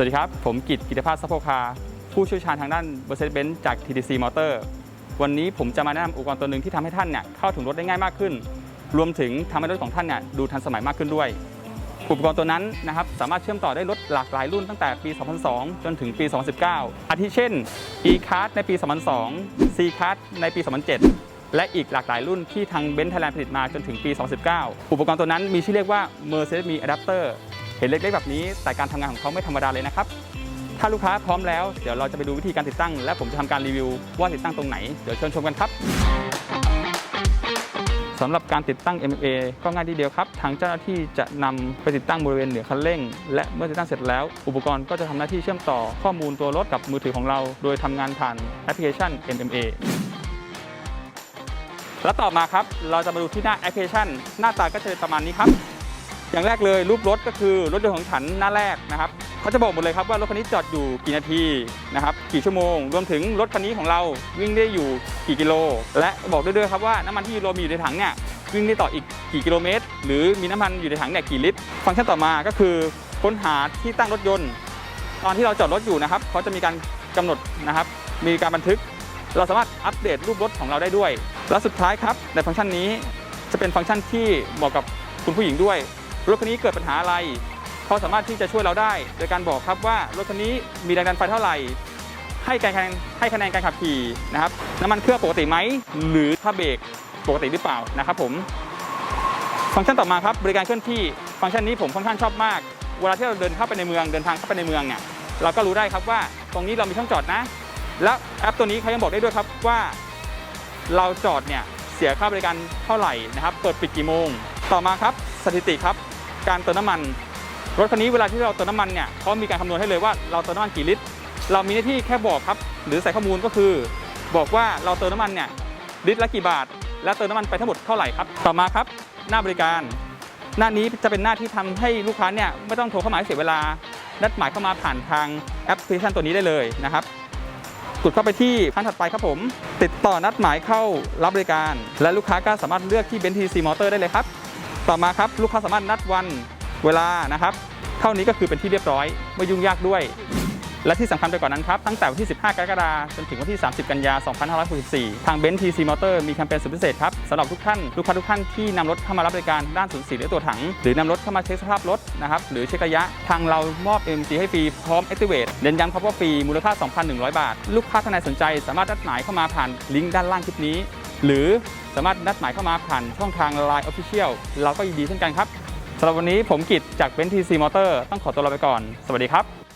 สวัสดีครับ ผมกิตกิตภาสซัพโพคา ผู้เชี่ยวชาญทางด้าน Mercedes-Benz จาก TTC Motor วันนี้ผมจะมาแนะนำอุปกรณ์ตัวหนึ่งที่ทำให้ท่านเนี่ยเข้าถึงรถได้ง่ายมากขึ้น รวมถึงทำให้รถของท่านเนี่ยดูทันสมัยมากขึ้นด้วย อุปกรณ์ตัวนั้นนะครับสามารถเชื่อมต่อได้รถหลากหลายรุ่นตั้งแต่ปี 2002 จนถึงปี 2019 อาทิเช่น e-card ในปี 2002 c-card ในปี 2007 และอีกหลากหลายรุ่นที่ทางเบนซ์ไทยแลนด์ผลิตมาจนถึงปี 2019 อุปกรณ์ตัวนั้นมีชื่อเรียกว่า Mercedes Me Adapter เห็นเล็กๆแบบนี้แต่การทำงานของเขาไม่ธรรมดาเลยนะครับ ถ้าลูกค้าพร้อมแล้วเดี๋ยวเราจะไปดูวิธีการติดตั้ง และผมจะทำการรีวิวว่าติดตั้งตรงไหน เดี๋ยวเชิญชมกันครับสำหรับการติดตั้ง MMA ก็ง่ายทีเดียวครับ ทางเจ้าหน้าที่จะนำไปติดตั้งบริเวณเหนือคันเร่ง และเมื่อติดตั้งเสร็จแล้ว อุปกรณ์ก็จะทำหน้าที่เชื่อมต่อข้อมูลตัวรถกับมือถือของเรา โดยทำงานผ่านแอปพลิเคชัน MMA แล้วต่อมาครับ เราจะมาดูที่หน้าแอปพลิเคชัน หน้าตาก็จะเป็นประมาณนี้ครับ อย่างแรกเลยรูปรถก็คือรถยนต์ของฉันหน้าแรกนะครับเขาจะบอกหมดเลยครับว่ารถคันนี้จอดอยู่กี่นาทีนะครับกี่ชั่วโมง รวมถึงรถคันนี้ของเราวิ่งได้อยู่กี่กิโล และบอกด้ด้วยครับว่าน้ำมันที่เรามีอยู่ในถังเนี่ยวิ่งได้ต่ออีกกี่กิโลเมตร หรือมีน้ำมันอยู่ในถังเนี่ยกี่ลิตร ฟังก์ชันต่อมาก็คือค้นหาที่ตั้งรถยนต์ ตอนที่เราจอดรถอยู่นะครับเขาจะมีการกำหนดนะครับ มีการบันทึก เราสามารถอัปเดตรูปรถของเราได้ด้วย และสุดท้ายครับในฟังก์ชันนี้จะเป็นฟังก์ชันที่เหมาะกับคุณผู้หญิงด้วย รถคันนี้เกิดปัญหาอะไรเขาสามารถที่จะช่วยเราได้ โดยการบอกครับว่ารถคันนี้มีแรงดันไฟเท่าไหร่ ให้การให้คะแนนการขับขี่นะครับน้ำมันเครื่องปกติไหมหรือถ้าเบรกปกติหรือเปล่านะครับผมฟังก์ชันต่อมาครับบริการเคลื่อนที่ฟังก์ชันนี้ผมค่อนข้างชอบมาก เวลาที่เราเดินเข้าไปในเมืองเดินทางเข้าไปในเมืองเนี่ยเราก็รู้ได้ครับว่าตรงนี้เรามีช่องจอดนะ แล้วแอปตัวนี้เขายังบอกได้ด้วยครับว่า เราจอดเนี่ยเสียค่าบริการเท่าไหร่นะครับ เปิดปิดกี่โมง ต่อมาครับสถิติครับ การเติมน้ำมัน รถคันนี้เวลาที่เราเติมน้ำมันเนี่ยเขามีการคำนวณให้เลยว่าเราเติมน้ำมันกี่ลิตร เรามีหน้าที่แค่บอกครับ หรือใส่ข้อมูลก็คือ บอกว่าเราเติมน้ำมันเนี่ยลิตรละกี่บาท และเติมน้ำมันไปทั้งหมดเท่าไหร่ครับ ต่อมาครับ หน้าบริการ หน้านี้จะเป็นหน้าที่ทำให้ลูกค้าเนี่ยไม่ต้องโทรเข้ามาเสียเวลา นัดหมายเข้ามาผ่านทางแอปพลิเคชันตัวนี้ได้เลยนะครับกดเข้าไปที่ขั้นถัดไปครับผม ติดต่อนัดหมายเข้ารับบริการ และลูกค้าก็สามารถเลือกที่เบนทีซีมอเตอร์ได้เลยครับ ต่อมาครับลูกค้าสามารถนัดวันเวลานะครับ เท่านี้ก็คือเป็นที่เรียบร้อย ไม่ยุ่งยากด้วย และที่สำคัญไปกว่านั้นครับตั้งแต่วันที่ 15 กรกฎาคมจนถึงวันที่ 30 กันยายน2564 ทางเบนทีซีมอเตอร์มีแคมเปญสุดพิเศษครับสำหรับทุกท่านลูกค้าทุกท่านที่นำรถเข้ามารับบริการด้านศูนย์สีหรือตัวถัง หรือนำรถเข้ามาเช็คสภาพรถนะครับหรือเช็คระยะทางเรามอบ MG ให้ฟรีพร้อม Activate เน้นย้ำครับว่าฟรีมูลค่า 2,100 บาท ลูกค้าท่านใดสนใจ สามารถนัดหมายเข้ามาผ่านลิงก์ด้านล่างคลิปนี้ หรือสามารถนัดหมายเข้ามาผ่านช่องทาง Line Official เราก็ยินดีเช่นกันครับสำหรับวันนี้ผมกิจจากเบนทีซีมอเตอร์ต้องขอตัวลาไปก่อน สวัสดีครับ